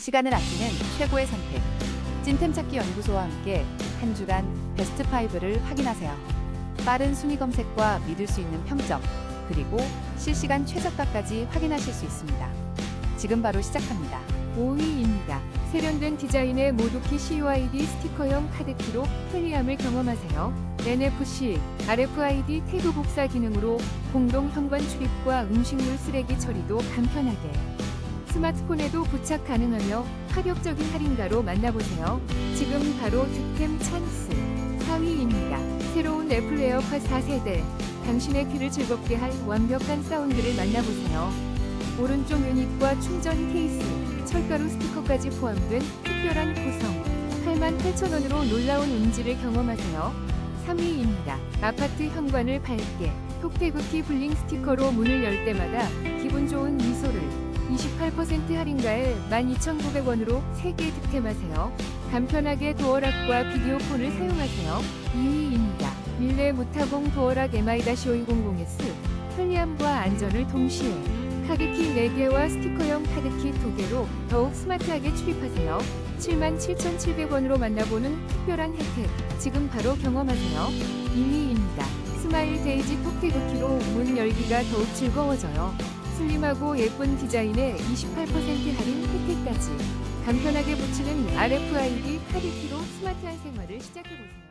시간을 아끼는 최고의 선택. 찐템 찾기 연구소와 함께 한 주간 베스트 5를 확인하세요. 빠른 순위 검색과 믿을 수 있는 평점, 그리고 실시간 최저가까지 확인하실 수 있습니다. 지금 바로 시작합니다. 5위입니다. 세련된 디자인의 모두키 CUID 스티커형 카드키로 편리함을 경험하세요. NFC, RFID 태그 복사 기능으로 공동 현관 출입과 음식물 쓰레기 처리도 간편하게. 스마트폰에도 부착 가능하며 파격적인 할인가로 만나보세요. 지금 바로 득템 찬스. 4위입니다. 새로운 애플 에어팟 4세대. 당신의 귀를 즐겁게 할 완벽한 사운드를 만나보세요. 오른쪽 유닛과 충전 케이스, 철가루 스티커까지 포함된 특별한 구성. 88,000원으로 놀라운 음질을 경험하세요. 3위입니다. 아파트 현관을 밝게 톡테구키 블링 스티커로 문을 열 때마다 기분 좋은 미소를 28% 할인가에 12,900원으로 3개 득템하세요. 간편하게 도어락과 비디오폰을 사용하세요. 2위입니다. 밀레 무타공 도어락 MI-520S 편리함과 안전을 동시에 카드키 4개와 스티커형 카드키 2개로 더욱 스마트하게 출입하세요. 77,700원으로 만나보는 특별한 혜택. 지금 바로 경험하세요. 2위입니다. 스마일 데이지 톡테구키로 문 열기가 더욱 즐거워져요. 슬림하고 예쁜 디자인에 28% 할인 혜택까지. 간편하게 붙이는 RFID 카드키로 스마트한 생활을 시작해보세요.